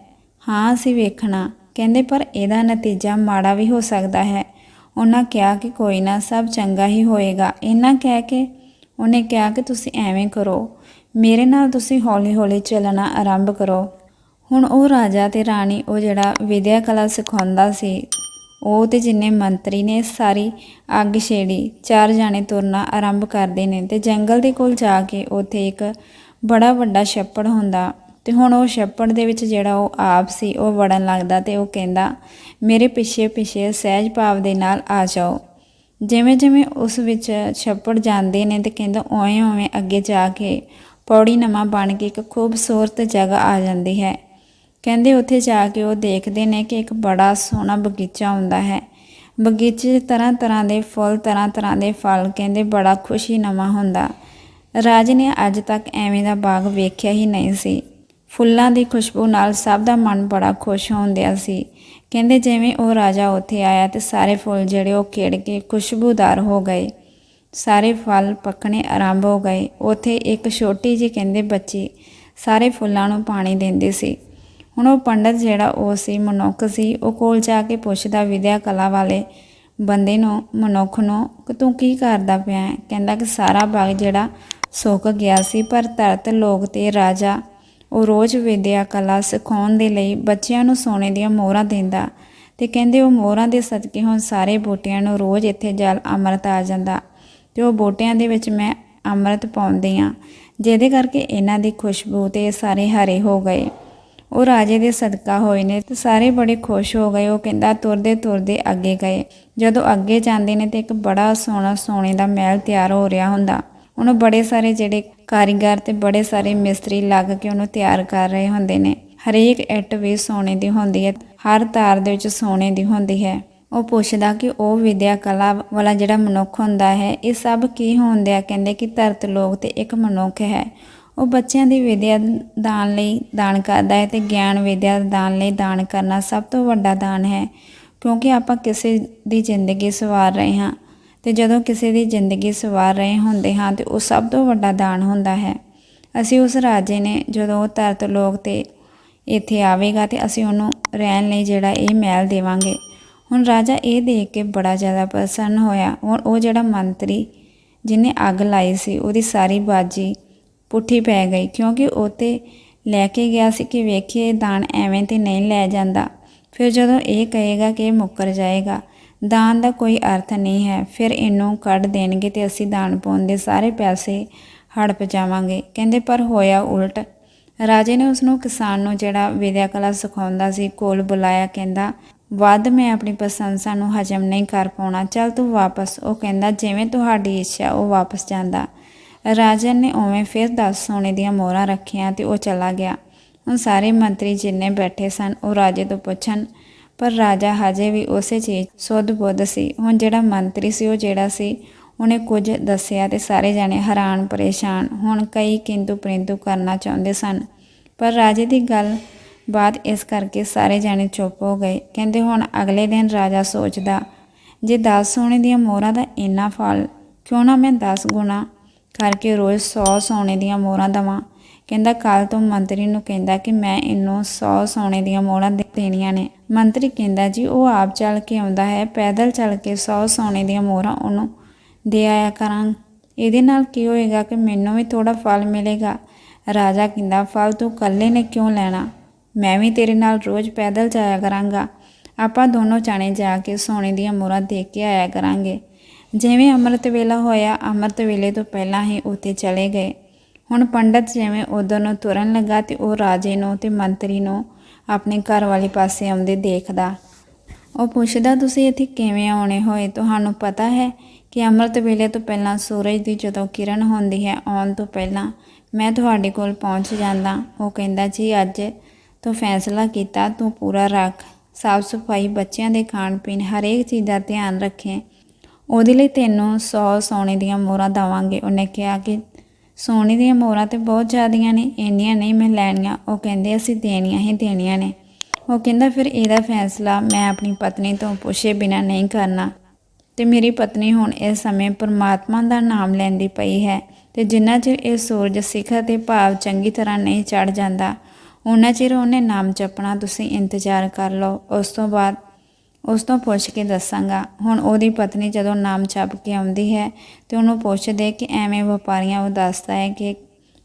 ਹਾਂ, ਅਸੀਂ ਵੇਖਣਾ। ਕਹਿੰਦੇ, ਪਰ ਇਹਦਾ ਨਤੀਜਾ ਮਾੜਾ ਵੀ ਹੋ ਸਕਦਾ ਹੈ। ਉਹਨਾਂ ਕਿਹਾ ਕਿ ਕੋਈ ਨਾ, ਸਭ ਚੰਗਾ ਹੀ ਹੋਏਗਾ। ਇਹਨਾਂ ਕਹਿ ਕੇ ਉਹਨੇ ਕਿਹਾ ਕਿ ਤੁਸੀਂ ਐਵੇਂ ਕਰੋ, ਮੇਰੇ ਨਾਲ ਤੁਸੀਂ ਹੌਲੀ-ਹੌਲੀ ਚੱਲਣਾ ਆਰੰਭ ਕਰੋ। ਹੁਣ ਉਹ ਰਾਜਾ ਤੇ ਰਾਣੀ, ਉਹ ਜਿਹੜਾ ਵਿਦਿਆ ਕਲਾ ਸਿਖਾਉਂਦਾ ਸੀ, ਉਹ ਤੇ ਜਿੰਨੇ ਮੰਤਰੀ ਨੇ, ਸਾਰੀ ਅੱਗ ਛੇੜੀ, ਚਾਰ ਜਾਣੇ ਤੁਰਨਾ ਆਰੰਭ ਕਰਦੇ ਨੇ ਤੇ ਜੰਗਲ ਦੇ ਕੋਲ ਜਾ ਕੇ ਉੱਥੇ ਇੱਕ ਬੜਾ ਵੱਡਾ ਛੱਪੜ ਹੁੰਦਾ ਤੇ ਹੁਣ ਉਹ ਛੱਪੜ ਦੇ ਵਿੱਚ ਜਿਹੜਾ ਉਹ ਆਪ ਸੀ, ਉਹ ਵੜਨ ਲੱਗਦਾ ਤੇ ਉਹ ਕਹਿੰਦਾ, ਮੇਰੇ ਪਿੱਛੇ ਪਿੱਛੇ ਸਹਿਜ ਭਾਵ ਦੇ ਨਾਲ ਆ ਜਾਓ। ਜਿਵੇਂ ਜਿਵੇਂ ਉਸ ਵਿੱਚ ਛੱਪੜ ਜਾਂਦੇ ਨੇ ਤੇ ਕਹਿੰਦਾ ਓਵੇਂ ਓਵੇਂ ਅੱਗੇ ਜਾ ਕੇ ਪੌੜੀ ਨਵਾਂ ਬਣ ਕੇ ਇੱਕ ਖੂਬਸੂਰਤ ਜਗ੍ਹਾ ਆ ਜਾਂਦੀ ਹੈ। ਕਹਿੰਦੇ ਉੱਥੇ ਜਾ ਕੇ ਉਹ ਦੇਖਦੇ ਨੇ ਕਿ ਇੱਕ ਬੜਾ ਸੋਹਣਾ ਬਗੀਚਾ ਹੁੰਦਾ ਹੈ। ਬਗੀਚੇ 'ਚ ਤਰ੍ਹਾਂ ਤਰ੍ਹਾਂ ਦੇ ਫੁੱਲ, ਤਰ੍ਹਾਂ ਤਰ੍ਹਾਂ ਦੇ ਫਲ, ਕਹਿੰਦੇ ਬੜਾ ਖੁਸ਼ੀ ਨਵਾਂ ਹੁੰਦਾ। ਰਾਜ ਨੇ ਅੱਜ ਤੱਕ ਐਵੇਂ ਦਾ ਬਾਗ ਵੇਖਿਆ ਹੀ ਨਹੀਂ ਸੀ। ਫੁੱਲਾਂ ਦੀ ਖੁਸ਼ਬੂ ਨਾਲ ਸਭ ਦਾ ਮਨ ਬੜਾ ਖੁਸ਼ ਹੁੰਦਿਆ ਸੀ। ਕਹਿੰਦੇ ਜਿਵੇਂ ਉਹ ਰਾਜਾ ਉੱਥੇ ਆਇਆ ਤੇ ਸਾਰੇ ਫੁੱਲ ਜਿਹੜੇ ਉਹ ਖਿੜ ਕੇ ਖੁਸ਼ਬੂਦਾਰ ਹੋ ਗਏ। ਸਾਰੇ ਫਲ ਪੱਕਣੇ ਆਰੰਭ ਹੋ ਗਏ। ਉੱਥੇ ਇੱਕ ਛੋਟੀ ਜਿਹੀ ਕਹਿੰਦੇ ਬੱਚੀ ਸਾਰੇ ਫੁੱਲਾਂ ਨੂੰ ਪਾਣੀ ਦਿੰਦੀ ਸੀ। ਹੁਣ ਉਹ ਪੰਡਤ ਜਿਹੜਾ ਉਹ ਸੀ, ਮਨੁੱਖ ਸੀ, ਉਹ ਕੋਲ ਜਾ ਕੇ ਪੁੱਛਦਾ, ਵਿਦਿਆ ਕਲਾ ਵਾਲੇ ਬੰਦੇ ਨੂੰ, ਮਨੁੱਖ ਨੂੰ, ਕਿ ਤੂੰ ਕੀ ਕਰਦਾ ਪਿਆ ਕਹਿੰਦਾ ਕਿ ਸਾਰਾ ਬਾਗ ਜਿਹੜਾ ਸੁੱਕ ਗਿਆ ਸੀ, ਪਰ ਧਰਤ ਲੋਕ ਤੇ ਰਾਜਾ ਉਹ ਰੋਜ਼ ਵਿਦਿਆ ਕਲਾ ਸਿਖਾਉਣ ਦੇ ਲਈ ਬੱਚਿਆਂ ਨੂੰ ਸੋਨੇ ਦੀਆਂ ਮੋਹਰਾਂ ਦਿੰਦਾ ਤੇ ਕਹਿੰਦੇ ਉਹ ਮੋਹਰਾਂ ਦੇ ਸਦਕੇ ਹੁਣ ਸਾਰੇ ਬੂਟਿਆਂ ਨੂੰ ਰੋਜ਼ ਇੱਥੇ ਜਲ ਅੰਮ੍ਰਿਤ ਆ ਜਾਂਦਾ ਤੇ ਉਹ ਬੂਟਿਆਂ ਦੇ ਵਿੱਚ ਮੈਂ ਅੰਮ੍ਰਿਤ ਪਾਉਂਦੀ ਆ ਜਿਹਦੇ ਕਰਕੇ ਇਹਨਾਂ ਦੀ ਖੁਸ਼ਬੂ ਤੇ ਸਾਰੇ ਹਰੇ ਹੋ ਗਏ। ਉਹ ਰਾਜੇ ਦੇ ਸਦਕਾ ਹੋਏ ਨੇ ਤੇ ਸਾਰੇ ਬੜੇ ਖੁਸ਼ ਹੋ ਗਏ। ਉਹ ਕਹਿੰਦਾ ਤੁਰਦੇ ਤੁਰਦੇ ਅੱਗੇ ਗਏ। ਜਦੋਂ ਅੱਗੇ ਜਾਂਦੇ ਨੇ ਤੇ ਇੱਕ ਬੜਾ ਸੋਹਣਾ ਸੋਨੇ ਦਾ ਮਹਿਲ ਤਿਆਰ ਹੋ ਰਿਹਾ ਹੁੰਦਾ। ਉਹਨੂੰ ਬੜੇ ਸਾਰੇ ਜਿਹੜੇ ਕਾਰੀਗਰ ਤੇ ਬੜੇ ਸਾਰੇ ਮਿਸਤਰੀ ਲੱਗ ਕੇ ਉਹਨੂੰ ਤਿਆਰ ਕਰ ਰਹੇ ਹੁੰਦੇ ਨੇ। ਹਰੇਕ ਇੱਟ ਵੀ ਸੋਨੇ ਦੀ ਹੁੰਦੀ ਹੈ, ਹਰ ਤਾਰ ਦੇ ਵਿੱਚ ਸੋਨੇ ਦੀ ਹੁੰਦੀ ਹੈ। ਉਹ ਪੁੱਛਦਾ ਕਿ ਉਹ ਵਿਦਿਆ ਕਲਾ ਵਾਲਾ ਜਿਹੜਾ ਮਨੁੱਖ ਹੁੰਦਾ ਹੈ, ਇਹ ਸਭ ਕੀ ਹੁੰਦਿਆ ਕਹਿੰਦੇ ਕਿ ਧਰਤ ਲੋਕ ਤੇ ਇੱਕ ਮਨੁੱਖ ਹੈ। ਉਹ ਬੱਚਿਆਂ ਦੀ ਵਿਦਿਆ ਦਾਨ ਲਈ ਦਾਨ ਕਰਦਾ ਹੈ ਤੇ ਗਿਆਨ ਵਿਦਿਆ ਦਾਨ ਲਈ ਦਾਨ ਕਰਨਾ ਸਭ ਤੋਂ ਵੱਡਾ ਦਾਨ ਹੈ, ਕਿਉਂਕਿ ਆਪਾਂ ਕਿਸੇ ਦੀ ਜ਼ਿੰਦਗੀ ਸਵਾਰ ਰਹੇ ਹਾਂ। ਤੇ ਜਦੋਂ ਕਿਸੇ ਦੀ ਜ਼ਿੰਦਗੀ ਸਵਾਰ ਰਹੇ ਹੁੰਦੇ ਹਾਂ ਤੇ ਉਹ ਸਭ ਤੋਂ ਵੱਡਾ ਦਾਨ ਹੁੰਦਾ ਹੈ। ਅਸੀਂ ਉਸ ਰਾਜੇ ਨੇ ਜਦੋਂ ਉਹ ਧਰਤ ਲੋਕ ਤੇ ਇੱਥੇ ਆਵੇਗਾ ਤੇ ਅਸੀਂ ਉਹਨੂੰ ਰਹਿਣ ਲਈ ਜਿਹੜਾ ਇਹ ਮਹਿਲ ਦੇਵਾਂਗੇ। ਹੁਣ ਰਾਜਾ ਇਹ ਦੇਖ ਕੇ ਬੜਾ ਜ਼ਿਆਦਾ ਪ੍ਰਸੰਨ ਹੋਇਆ। ਹੁਣ ਉਹ ਜਿਹੜਾ ਮੰਤਰੀ ਜਿਹਨੇ ਅੱਗ ਲਾਈ ਸੀ, ਉਹਦੀ ਸਾਰੀ ਬਾਜੀ ਪੁੱਠੀ ਪੈ ਗਈ ਕਿਉਂਕਿ ਉਹ ਤੇ ਲੈ ਕੇ ਗਿਆ ਸੀ ਕਿ ਵੇਖੀਏ ਦਾਨ ਐਵੇਂ ਤੇ ਨਹੀਂ ਲੈ ਜਾਂਦਾ। ਫਿਰ ਜਦੋਂ ਇਹ ਕਹੇਗਾ ਕਿ ਮੁੱਕਰ ਜਾਏਗਾ ਦਾਨ ਦਾ ਕੋਈ ਅਰਥ ਨਹੀਂ ਹੈ। ਫਿਰ ਇਹਨੂੰ ਕੱਢ ਦੇਣਗੇ ਤੇ ਅਸੀਂ ਦਾਨ ਪਾਉਣ ਦੇ ਸਾਰੇ ਪੈਸੇ ਹੜਪ ਜਾਵਾਂਗੇ। ਕਹਿੰਦੇ, ਪਰ ਹੋਇਆ ਉਲਟ। ਰਾਜੇ ਨੇ ਉਸ ਨੂੰ ਕਿਸਾਨ ਨੂੰ ਜਿਹੜਾ ਵਿਦਿਆ ਕਲਾ ਸਿਖਾਉਂਦਾ ਸੀ, ਕੋਲ ਬੁਲਾਇਆ, ਕਹਿੰਦਾ, ਵੱਧ ਮੈਂ ਆਪਣੀ ਪ੍ਰਸ਼ੰਸਾ ਨੂੰ ਹਜਮ ਨਹੀਂ ਕਰ ਪਾਉਣਾ। ਚੱਲ ਤੂੰ ਵਾਪਸ। ਉਹ ਕਹਿੰਦਾ, ਜਿਵੇਂ ਤੁਹਾਡੀ ਇੱਛਾ, ਉਹ ਵਾਪਸ ਜਾਂਦਾ। ਰਾਜਨ ਨੇ ਉਵੇਂ ਫਿਰ 10 ਸੋਨੇ ਦੀਆਂ ਮੋਹਰਾਂ ਰੱਖੀਆਂ ਤੇ ਉਹ ਚਲਾ ਗਿਆ। ਹੁਣ ਸਾਰੇ ਮੰਤਰੀ ਜਿੰਨੇ ਬੈਠੇ ਸਨ, ਉਹ ਰਾਜੇ ਤੋਂ ਪੁੱਛਣ ਪਰ ਰਾਜਾ ਹਜੇ ਵੀ ਉਸੇ ਚੀਜ਼ ਸੁੱਧ ਬੁੱਧ ਸੀ। ਹੁਣ ਜਿਹੜਾ ਮੰਤਰੀ ਸੀ, ਉਹ ਜਿਹੜਾ ਸੀ, ਉਹਨੇ ਕੁਝ ਦੱਸਿਆ ਤੇ ਸਾਰੇ ਜਾਣੇ ਹੈਰਾਨ ਪਰੇਸ਼ਾਨ। ਹੁਣ ਕਈ ਕਿੰਤੂ ਪਰੰਤੂ ਕਰਨਾ ਚਾਹੁੰਦੇ ਸਨ। ਪਰ ਰਾਜੇ ਦੀ ਗੱਲ ਬਾਅਦ ਇਸ ਕਰਕੇ ਸਾਰੇ ਜਾਣੇ ਚੁੱਪ ਹੋ ਗਏ। ਕਹਿੰਦੇ ਹੁਣ ਅਗਲੇ ਦਿਨ ਰਾਜਾ ਸੋਚਦਾ, ਜੇ 10 ਸੋਨੇ ਦੀਆਂ ਮੋਹਰਾਂ ਦਾ ਇੰਨਾ ਫਲ, ਕਿਉਂ ਨਾ ਮੈਂ 10 ਗੁਣਾ ਕਰਕੇ ਰੋਜ਼ 100 ਸੋਨੇ ਦੀਆਂ ਮੋਹਰਾਂ ਦਵਾਂ? ਕਹਿੰਦਾ ਕੱਲ ਤੋਂ ਮੰਤਰੀ ਨੂੰ ਕਹਿੰਦਾ ਕਿ ਮੈਂ ਇਹਨੂੰ 100 ਸੋਨੇ ਦੀਆਂ ਮੋਹਰਾਂ ਦੇ ਦੇਣੀਆਂ ਨੇ। ਮੰਤਰੀ ਕਹਿੰਦਾ ਜੀ, ਉਹ ਆਪ ਚੱਲ ਕੇ ਆਉਂਦਾ ਹੈ, ਪੈਦਲ ਚੱਲ ਕੇ 100 ਸੋਨੇ ਦੀਆਂ ਮੋਹਰਾਂ ਉਹਨੂੰ ਦੇ ਆਇਆ ਕਰਾਂ। ਇਹਦੇ ਨਾਲ ਕੀ ਹੋਏਗਾ ਕਿ ਮੈਨੂੰ ਵੀ ਥੋੜਾ ਫਲ ਮਿਲੇਗਾ। ਰਾਜਾ ਕਹਿੰਦਾ, ਫਲ ਤੂੰ ਇਕੱਲੇ ਨੇ ਕਿਉਂ ਲੈਣਾ? ਮੈਂ ਵੀ ਤੇਰੇ ਨਾਲ ਰੋਜ਼ ਪੈਦਲ ਜਾਇਆ ਕਰਾਂਗਾ। ਆਪਾਂ ਦੋਨੋਂ ਜਾਣੇ ਜਾ ਕੇ ਸੋਨੇ ਦੀਆਂ ਮੋਹਰਾਂ ਦੇ ਕੇ ਆਇਆ ਕਰਾਂਗੇ। ਜਿਵੇਂ ਅੰਮ੍ਰਿਤ ਵੇਲਾ ਹੋਇਆ, ਅੰਮ੍ਰਿਤ ਵੇਲੇ ਤੋਂ ਪਹਿਲਾਂ ਹੀ ਉੱਥੇ ਚਲੇ ਗਏ। ਹੁਣ ਪੰਡਤ ਜਿਵੇਂ ਉਧਰ ਨੂੰ ਤੁਰਨ ਲੱਗਾ ਤੇ ਉਹ ਰਾਜੇ ਨੂੰ ਤੇ ਮੰਤਰੀ ਨੂੰ ਆਪਣੇ ਘਰ ਵਾਲੇ ਪਾਸੇ ਆਉਂਦੇ ਦੇਖਦਾ। ਉਹ ਪੁੱਛਦਾ, ਤੁਸੀਂ ਇੱਥੇ ਕਿਵੇਂ ਆਉਣੇ ਹੋਏ? ਤੁਹਾਨੂੰ ਪਤਾ ਹੈ ਕਿ ਅੰਮ੍ਰਿਤ ਵੇਲੇ ਤੋਂ ਪਹਿਲਾਂ ਸੂਰਜ ਦੀ ਜਦੋਂ ਕਿਰਨ ਹੁੰਦੀ ਹੈ, ਆਉਣ ਤੋਂ ਪਹਿਲਾਂ ਮੈਂ ਤੁਹਾਡੇ ਕੋਲ ਪਹੁੰਚ ਜਾਂਦਾ। ਉਹ ਕਹਿੰਦਾ, ਜੀ, ਅੱਜ ਤੂੰ ਫੈਸਲਾ ਕੀਤਾ, ਤੂੰ ਪੂਰਾ ਰੱਖ। ਸਾਫ਼ ਸਫ਼ਾਈ, ਬੱਚਿਆਂ ਦੇ ਖਾਣ ਪੀਣ, ਹਰੇਕ ਚੀਜ਼ ਦਾ ਧਿਆਨ ਰੱਖੇ। ਉਹਦੇ ਲਈ ਤੈਨੂੰ 100 ਸੋਨੇ ਦੀਆਂ ਮੋਹਰਾਂ ਦਵਾਂਗੇ। ਉਹਨੇ ਕਿਹਾ ਕਿ ਸੋਨੇ ਦੀਆਂ ਮੋਹਰਾਂ ਤੇ ਬਹੁਤ ਜ਼ਿਆਦੀਆਂ ਨੇ, ਇੰਨੀਆਂ ਨਹੀਂ ਮੈਂ ਲੈਣੀਆਂ। ਉਹ ਕਹਿੰਦੇ ਅਸੀਂ ਦੇਣੀਆਂ ਹੀ ਦੇਣੀਆਂ ਨੇ। ਉਹ ਕਹਿੰਦਾ, ਫਿਰ ਇਹਦਾ ਫੈਸਲਾ ਮੈਂ ਆਪਣੀ ਪਤਨੀ ਤੋਂ ਪੁੱਛੇ ਬਿਨਾ ਨਹੀਂ ਕਰਨਾ। ਤੇ ਮੇਰੀ ਪਤਨੀ ਹੁਣ ਇਸ ਸਮੇਂ ਪਰਮਾਤਮਾ ਦਾ ਨਾਮ ਲੈਂਦੀ ਪਈ ਹੈ ਤੇ ਜਿੰਨਾ ਚਿਰ ਇਹ ਸੂਰਜ ਸਿਖਰ ਤੇ ਭਾਵ ਚੰਗੀ ਤਰ੍ਹਾਂ ਨਹੀਂ ਚੜ ਜਾਂਦਾ ਉਹਨਾਂ ਚਿਰ ਉਹਨੇ ਨਾਮ ਜਪਣਾ ਤੁਸੀਂ ਇੰਤਜ਼ਾਰ ਕਰ ਲਓ। ਉਸ ਤੋਂ ਬਾਅਦ ਉਸ ਤੋਂ ਪੁੱਛ ਕੇ ਦੱਸਾਂਗਾ। ਹੁਣ ਉਹਦੀ ਪਤਨੀ ਜਦੋਂ ਨਾਮ ਜਪ ਕੇ ਆਉਂਦੀ ਹੈ ਤੇ ਉਹਨੂੰ ਪੁੱਛਦੇ ਕਿ ਐਵੇਂ ਵਪਾਰੀਆਂ ਉਹ ਦੱਸਦਾ ਹੈ ਕਿ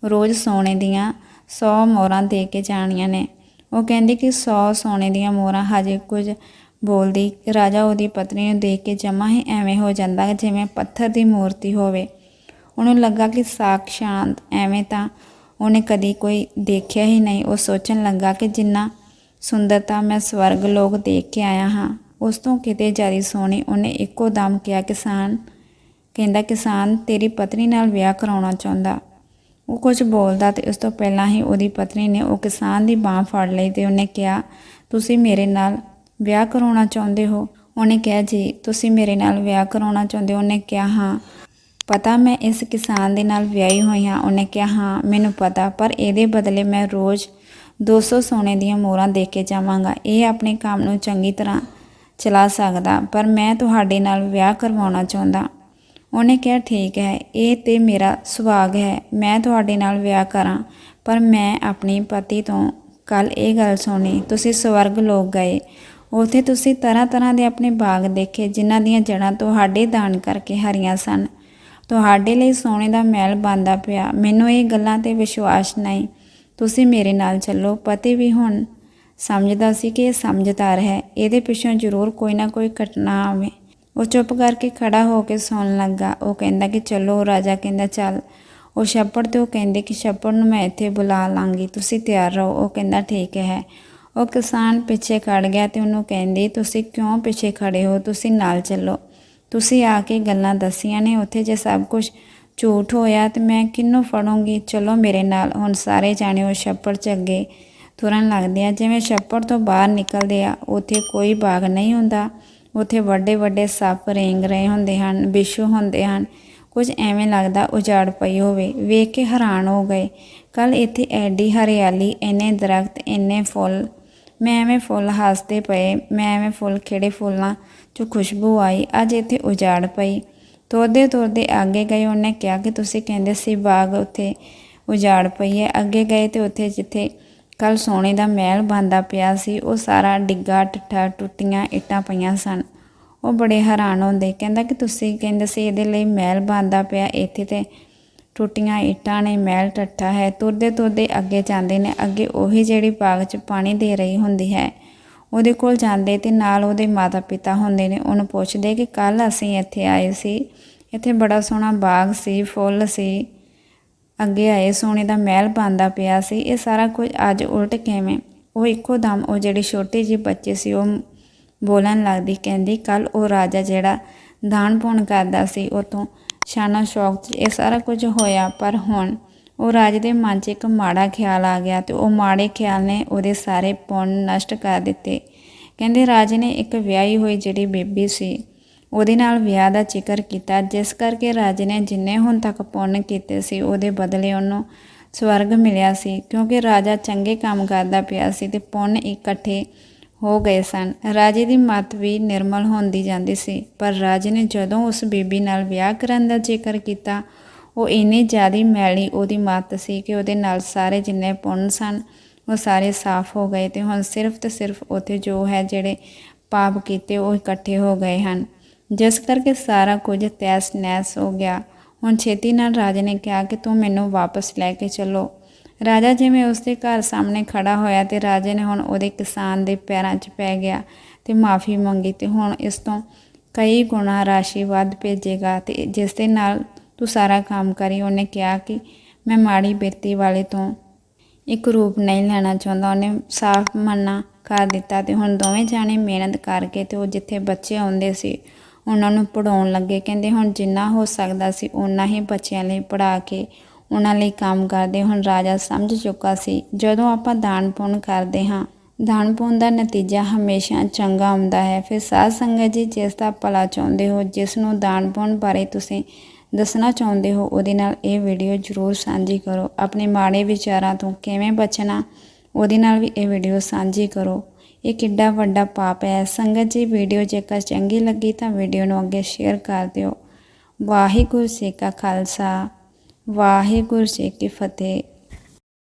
ਰੋਜ਼ ਸੋਨੇ ਦੀਆਂ 100 ਮੋਹਰਾਂ ਦੇ ਕੇ ਜਾਣੀਆਂ ਨੇ। ਉਹ ਕਹਿੰਦੀ ਕਿ 100 ਸੋਨੇ ਦੀਆਂ ਮੋਹਰਾਂ ਹਜੇ ਕੁਝ ਬੋਲਦੀ, ਰਾਜਾ ਉਹਦੀ ਪਤਨੀ ਨੂੰ ਦੇਖ ਕੇ ਜਮਾ ਹੀ ਐਵੇਂ ਹੋ ਜਾਂਦਾ ਜਿਵੇਂ ਪੱਥਰ ਦੀ ਮੂਰਤੀ ਹੋਵੇ। ਉਹਨੂੰ ਲੱਗਾ ਕਿ ਸਾਖਸ਼ਾਂਤ ਐਵੇਂ ਤਾਂ ਉਹਨੇ ਕਦੀ ਕੋਈ ਦੇਖਿਆ ਹੀ ਨਹੀਂ। ਉਹ ਸੋਚਣ ਲੱਗਾ ਕਿ ਜਿੰਨਾ ਸੁੰਦਰਤਾ ਮੈਂ ਸਵਰਗ ਲੋਕ ਦੇਖ ਕੇ ਆਇਆ ਹਾਂ ਉਸ ਤੋਂ ਕਿਤੇ ਜ਼ਿਆਦਾ ਸੋਹਣੀ ਉਹਨੇ ਇੱਕੋ ਦਮ ਕਿਹਾ, ਕਿਸਾਨ, ਕਹਿੰਦਾ, ਕਿਸਾਨ, ਤੇਰੀ ਪਤਨੀ ਨਾਲ ਵਿਆਹ ਕਰਾਉਣਾ ਚਾਹੁੰਦਾ। ਉਹ ਕੁਝ ਬੋਲਦਾ ਤੇ ਉਸ ਤੋਂ ਪਹਿਲਾਂ ਹੀ ਉਹਦੀ ਪਤਨੀ ਨੇ ਉਹ ਕਿਸਾਨ ਦੀ ਬਾਹ ਫੜ ਲਈ ਤੇ ਉਹਨੇ ਕਿਹਾ, ਤੁਸੀਂ ਮੇਰੇ ਨਾਲ ਵਿਆਹ ਕਰਾਉਣਾ ਚਾਹੁੰਦੇ ਹੋ? ਉਹਨੇ ਕਿਹਾ, ਜੀ, ਤੁਸੀਂ ਮੇਰੇ ਨਾਲ ਵਿਆਹ ਕਰਾਉਣਾ ਚਾਹੁੰਦੇ ਹੋ? ਉਹਨੇ ਕਿਹਾ, ਹਾਂ। ਪਤਾ, ਮੈਂ ਇਸ ਕਿਸਾਨ ਦੇ ਨਾਲ ਵਿਆਹੀ ਹੋਈ ਹਾਂ। ਉਹਨੇ ਕਿਹਾ, ਹਾਂ, ਮੈਨੂੰ ਪਤਾ, ਪਰ ਇਹਦੇ ਬਦਲੇ ਮੈਂ ਰੋਜ਼ 200 ਸੋਨੇ ਦੀਆਂ ਮੋਹਰਾਂ ਦੇ ਕੇ ਜਾਵਾਂਗਾ। ਇਹ ਆਪਣੇ ਕੰਮ ਨੂੰ ਚੰਗੀ ਤਰ੍ਹਾਂ ਚਲਾ ਸਕਦਾ, ਪਰ ਮੈਂ ਤੁਹਾਡੇ ਨਾਲ ਵਿਆਹ ਕਰਵਾਉਣਾ ਚਾਹੁੰਦਾ। ਉਹਨੇ ਕਿਹਾ, ਠੀਕ ਹੈ, ਇਹ ਤੇ ਮੇਰਾ ਸੁਭਾਗ ਹੈ, ਮੈਂ ਤੁਹਾਡੇ ਨਾਲ ਵਿਆਹ ਕਰਾਂ, ਪਰ ਮੈਂ ਆਪਣੀ ਪਤੀ ਤੋਂ ਕੱਲ ਇਹ ਗੱਲ ਸੁਣੀ, ਤੁਸੀਂ ਸਵਰਗ ਲੋਕ ਗਏ। ਉਥੇ ਤੁਸੀਂ ਤਰ੍ਹਾਂ ਤਰ੍ਹਾਂ ਦੇ ਆਪਣੇ ਬਾਗ ਦੇਖੇ, ਜਿਨ੍ਹਾਂ ਦੀਆਂ ਜੜ੍ਹਾਂ ਤੁਹਾਡੇ ਦਾਨ ਕਰਕੇ ਹਰੀਆਂ ਸਨ। ਤੁਹਾਡੇ ਲਈ ਸੋਨੇ ਦਾ ਮਹਿਲ ਬਣਦਾ ਪਿਆ। ਮੈਨੂੰ ਇਹ ਗੱਲਾਂ ਤੇ ਵਿਸ਼ਵਾਸ ਨਹੀਂ। ਤੁਸੀਂ ਮੇਰੇ ਨਾਲ ਚੱਲੋ, ਪਤੀ ਵੀ ਹੁਣ ਸਮਝਦਾ ਸੀ ਕਿ ਇਹ ਸਮਝਦਾਰ ਹੈ। ਇਹਦੇ ਪਿੱਛੋਂ ਜ਼ਰੂਰ ਕੋਈ ਨਾ ਕੋਈ ਘਟਨਾ ਆਵੇ। ਉਹ ਚੁੱਪ ਕਰਕੇ ਖੜਾ ਹੋ ਕੇ ਸੌਣ ਲੱਗਾ। ਉਹ ਕਹਿੰਦਾ ਕਿ ਚਲੋ ਰਾਜਾ ਕਹਿੰਦਾ, ਚੱਲ। ਉਹ ਛੱਪੜ ਤੇ ਉਹ ਕਹਿੰਦੇ ਕਿ ਛੱਪੜ ਨੂੰ ਮੈਂ ਇੱਥੇ ਬੁਲਾ ਲਾਂਗੀ। ਤੁਸੀਂ ਤਿਆਰ ਰਹੋ। ਉਹ ਕਹਿੰਦਾ, ਠੀਕ ਹੈ। ਉਹ ਕਿਸਾਨ ਪਿੱਛੇ ਖੜ ਗਿਆ ਤੇ ਉਹਨੂੰ ਕਹਿੰਦੀ, ਤੁਸੀਂ ਕਿਉਂ ਪਿੱਛੇ ਖੜੇ ਹੋ? ਤੁਸੀਂ ਨਾਲ ਚੱਲੋ। ਤੁਸੀਂ ਆ ਕੇ ਗੱਲਾਂ ਦਸੀਆਂ ਨੇ। ਉੱਥੇ ਜੇ ਸਭ ਕੁਝ ਝੂਠ ਹੋਇਆ ਤੇ ਮੈਂ ਕਿਹਨੂੰ ਫੜੂੰਗੀ? ਚਲੋ ਮੇਰੇ ਨਾਲ। ਹੁਣ ਸਾਰੇ ਜਾਣੇ ਉਹ ਛੱਪੜ 'ਚ ਅੱਗੇ ਤੁਰਨ ਲੱਗਦੇ ਆ। ਜਿਵੇਂ ਛੱਪੜ ਤੋਂ ਬਾਹਰ ਨਿਕਲਦੇ ਆ, ਉੱਥੇ ਕੋਈ ਬਾਗ ਨਹੀਂ ਹੁੰਦਾ। ਉੱਥੇ ਵੱਡੇ ਵੱਡੇ ਸੱਪ ਰੇਂਗ ਰਹੇ ਹੁੰਦੇ ਹਨ, ਬਿੱਛੂ ਹੁੰਦੇ ਹਨ। ਕੁਝ ਐਵੇਂ ਲੱਗਦਾ ਉਜਾੜ ਪਈ ਹੋਵੇ। ਵੇਖ ਕੇ ਹੈਰਾਨ ਹੋ ਗਏ। ਕੱਲ ਇੱਥੇ ਐਡੀ ਹਰਿਆਲੀ, ਇੰਨੇ ਦਰਖਤ, ਇੰਨੇ ਫੁੱਲ। ਮੈਂ ਐਵੇਂ ਫੁੱਲ ਹੱਸਦੇ ਪਏ, ਮੈਂ ਐਵੇਂ ਫੁੱਲ ਖਿੜੇ ਫੁੱਲਾਂ ਚੋਂ ਖੁਸ਼ਬੂ ਆਈ। ਅੱਜ ਇੱਥੇ ਉਜਾੜ ਪਈ। ਤੋਰਦੇ ਤੋਰਦੇ ਅੱਗੇ ਗਏ। ਉਹਨੇ ਕਿਹਾ ਕਿ ਤੁਸੀਂ ਕਹਿੰਦੇ ਸੀ ਬਾਗ ਉੱਥੇ ਉਜਾੜ ਪਈ ਹੈ। ਅੱਗੇ ਗਏ ਤੇ ਉੱਥੇ ਜਿੱਥੇ ਕੱਲ ਸੋਨੇ ਦਾ ਮਹਿਲ ਬੰਦਾ ਪਿਆ ਸੀ, ਉਹ ਸਾਰਾ ਡਿੱਗਾ ਟੱਠਾ ਟੁੱਟੀਆਂ, ਇੱਟਾਂ ਪਈਆਂ ਸਨ। ਉਹ ਬੜੇ ਹੈਰਾਨ ਹੁੰਦੇ, ਕਹਿੰਦਾ ਕਿ ਤੁਸੀਂ ਕਹਿੰਦੇ ਸੀ ਇਹਦੇ ਲਈ ਮਹਿਲ ਬੰਦਾ ਪਿਆ, ਇੱਥੇ ਤੇ ਟੁੱਟੀਆਂ, ਇੱਟਾਂ ਨੇ ਮਹਿਲ ਟੱਠਾ ਹੈ। ਤੁਰਦੇ ਤੁਰਦੇ ਅੱਗੇ ਜਾਂਦੇ ਨੇ, ਅੱਗੇ ਉਹੀ ਜਿਹੜੀ ਬਾਗ 'ਚ ਪਾਣੀ ਦੇ ਰਹੀ ਹੁੰਦੀ ਹੈ। ਉਹਦੇ ਕੋਲ ਜਾਂਦੇ ਤੇ ਨਾਲ ਉਹਦੇ ਮਾਤਾ ਪਿਤਾ ਹੁੰਦੇ ਨੇ, ਉਹਨੂੰ ਪੁੱਛਦੇ ਕਿ ਕੱਲ ਅਸੀਂ ਇੱਥੇ ਆਏ ਸੀ, ਇੱਥੇ ਬੜਾ ਸੋਹਣਾ ਬਾਗ ਸੀ, ਫੁੱਲ ਸੀ। ਅੱਗੇ ਆਏ, ਸੋਨੇ ਦਾ ਮਹਿਲ ਬਣਦਾ ਪਿਆ ਸੀ। ਇਹ ਸਾਰਾ ਕੁਝ ਅੱਜ ਉਲਟ ਕਿਵੇਂ? ਉਹ ਇੱਕੋ ਦਮ, ਉਹ ਜਿਹੜੀ ਛੋਟੀ ਜਿਹੀ ਬੱਚੇ ਸੀ, ਉਹ ਬੋਲਣ ਲੱਗਦੀ, ਕਹਿੰਦੀ ਕੱਲ ਉਹ ਰਾਜਾ ਜਿਹੜਾ ਦਾਨ ਪੁੰਨ ਕਰਦਾ ਸੀ, ਉਹ ਤੋਂ ਸ਼ਾਨਾ ਸ਼ੌਕ 'ਚ ਇਹ ਸਾਰਾ ਕੁਝ ਹੋਇਆ, ਪਰ ਹੁਣ ਉਹ ਰਾਜ ਦੇ ਮਨ 'ਚ ਇੱਕ ਮਾੜਾ ਖਿਆਲ ਆ ਗਿਆ ਤੇ ਉਹ ਮਾੜੇ ਖਿਆਲ ਨੇ ਉਹਦੇ ਸਾਰੇ ਪੁੰਨ ਨਸ਼ਟ ਕਰ ਦਿੱਤੇ। ਕਹਿੰਦੇ ਰਾਜ ਨੇ ਇੱਕ ਵਿਆਹੀ ਹੋਈ ਜਿਹੜੀ ਬੇਬੀ ਸੀ ਉਹਦੇ ਨਾਲ ਵਿਆਹ ਦਾ ਜ਼ਿਕਰ ਕੀਤਾ। ਜਿਸ ਕਰਕੇ ਰਾਜੇ ਨੇ ਜਿੰਨੇ ਹੁਣ ਤੱਕ ਪੁੰਨ ਕੀਤੇ ਸੀ, ਉਹਦੇ ਬਦਲੇ ਉਹਨੂੰ ਸਵਰਗ ਮਿਲਿਆ ਸੀ। ਕਿਉਂਕਿ ਰਾਜਾ ਚੰਗੇ ਕੰਮ ਕਰਦਾ ਪਿਆ ਸੀ ਤੇ ਪੁੰਨ ਇਕੱਠੇ ਹੋ ਗਏ ਸਨ। ਰਾਜੇ ਦੀ ਮੱਤ ਵੀ ਨਿਰਮਲ ਹੁੰਦੀ ਜਾਂਦੀ ਸੀ। ਪਰ ਰਾਜੇ ਨੇ ਜਦੋਂ ਉਸ ਬੀਬੀ ਨਾਲ ਵਿਆਹ ਕਰਨ ਦਾ ਜ਼ਿਕਰ ਕੀਤਾ, ਉਹ ਇੰਨੀ ਜ਼ਿਆਦੀ ਮੈਲੀ ਉਹਦੀ ਮੱਤ ਸੀ ਕਿ ਉਹਦੇ ਨਾਲ ਸਾਰੇ ਜਿੰਨੇ ਪੁੰਨ ਸਨ, ਉਹ ਸਾਰੇ ਸਾਫ਼ ਹੋ ਗਏ ਤੇ ਹੁਣ ਸਿਰਫ ਤੇ ਸਿਰਫ ਉਥੇ ਜੋ ਹੈ ਜਿਹੜੇ ਪਾਪ ਕੀਤੇ ਉਹ ਇਕੱਠੇ ਹੋ ਗਏ ਹਨ। ਜਿਸ ਕਰਕੇ ਸਾਰਾ ਕੁਝ ਤੈਸ ਨੈਸ ਹੋ ਗਿਆ। ਹੁਣ ਛੇਤੀ ਨਾਲ ਰਾਜੇ ਨੇ ਕਿਹਾ ਕਿ ਤੂੰ ਮੈਨੂੰ ਵਾਪਸ ਲੈ ਕੇ ਚੱਲੋ। ਰਾਜਾ ਜਿਵੇਂ ਉਸਦੇ ਘਰ ਸਾਹਮਣੇ ਖੜਾ ਹੋਇਆ ਤੇ ਰਾਜੇ ਨੇ ਹੁਣ ਉਹਦੇ ਕਿਸਾਨ ਦੇ ਪੈਰਾਂ 'ਚ ਪੈ ਗਿਆ ਤੇ ਮਾਫੀ ਮੰਗੀ ਤੇ ਹੁਣ ਇਸ ਤੋਂ ਕਈ ਗੁਣਾ ਰਾਸ਼ੀ ਵੱਧ ਭੇਜੇਗਾ ਤੇ ਜਿਸ ਦੇ ਨਾਲ ਤੂੰ ਸਾਰਾ ਕੰਮ ਕਰੀ, ਉਹਨੇ ਕਿਹਾ ਕਿ ਮੈਂ ਮਾੜੀ ਬਿਰਤੀ ਵਾਲੇ ਤੋਂ ਇੱਕ ਰੂਪ ਨਹੀਂ ਲੈਣਾ ਚਾਹੁੰਦਾ। ਉਹਨੇ ਸਾਫ਼ ਮੰਨਣਾ ਕਰ ਦਿੱਤਾ ਤੇ ਹੁਣ ਦੋਵੇਂ ਜਾਣੇ ਮਿਹਨਤ ਕਰਕੇ ਤੇ ਉਹ ਜਿੱਥੇ ਬੱਚੇ ਆਉਂਦੇ ਸੀ ਉਹਨਾਂ ਨੂੰ ਪੜਾਉਣ ਲੱਗੇ। ਕਹਿੰਦੇ ਹੁਣ ਜਿੰਨਾ ਹੋ ਸਕਦਾ ਸੀ ਓਨਾ ਹੀ ਬੱਚਿਆਂ ਲਈ ਪੜਾ ਕੇ ਉਹਨਾਂ ਲਈ ਕੰਮ ਕਰਦੇ। ਹੁਣ ਰਾਜਾ ਸਮਝ ਚੁੱਕਾ ਸੀ, ਜਦੋਂ ਆਪਾਂ ਦਾਨ ਪੁੰਨ ਕਰਦੇ ਹਾਂ, ਦਾਨ ਪੁੰਨ ਦਾ ਨਤੀਜਾ ਹਮੇਸ਼ਾ ਚੰਗਾ ਆਉਂਦਾ ਹੈ। ਫਿਰ ਸਾਧ ਸੰਗਤ ਜੀ ਜਿਸ ਦਾ ਭਲਾ ਚਾਹੁੰਦੇ ਹੋ, ਜਿਸ ਨੂੰ ਦਾਨ ਪੁੰਨ ਬਾਰੇ ਤੁਸੀਂ ਦੱਸਣਾ ਚਾਹੁੰਦੇ ਹੋ, ਉਹਦੇ ਨਾਲ ਇਹ ਵੀਡੀਓ ਜ਼ਰੂਰ ਸਾਂਝੀ ਕਰੋ। ਆਪਣੇ ਮਾੜੇ ਵਿਚਾਰਾਂ ਤੋਂ ਕਿਵੇਂ ਬਚਣਾ, ਉਹਦੇ ਨਾਲ ਵੀ ਇਹ ਵੀਡੀਓ ਸਾਂਝੀ ਕਰੋ। ਇਹ ਕਿੱਡਾ ਵੱਡਾ ਪਾਪ ਹੈ। ਸੰਗਤ ਜੀ, ਵੀਡੀਓ ਜੇਕਰ ਚੰਗੀ ਲੱਗੀ ਤਾਂ ਵੀਡੀਓ ਨੂੰ ਅੱਗੇ ਸ਼ੇਅਰ ਕਰ ਦਿਓ। ਵਾਹਿਗੁਰੂ ਜੀ ਕਾ ਖਾਲਸਾ, ਵਾਹਿਗੁਰੂ ਜੀ ਕੀ ਫਤਿਹ।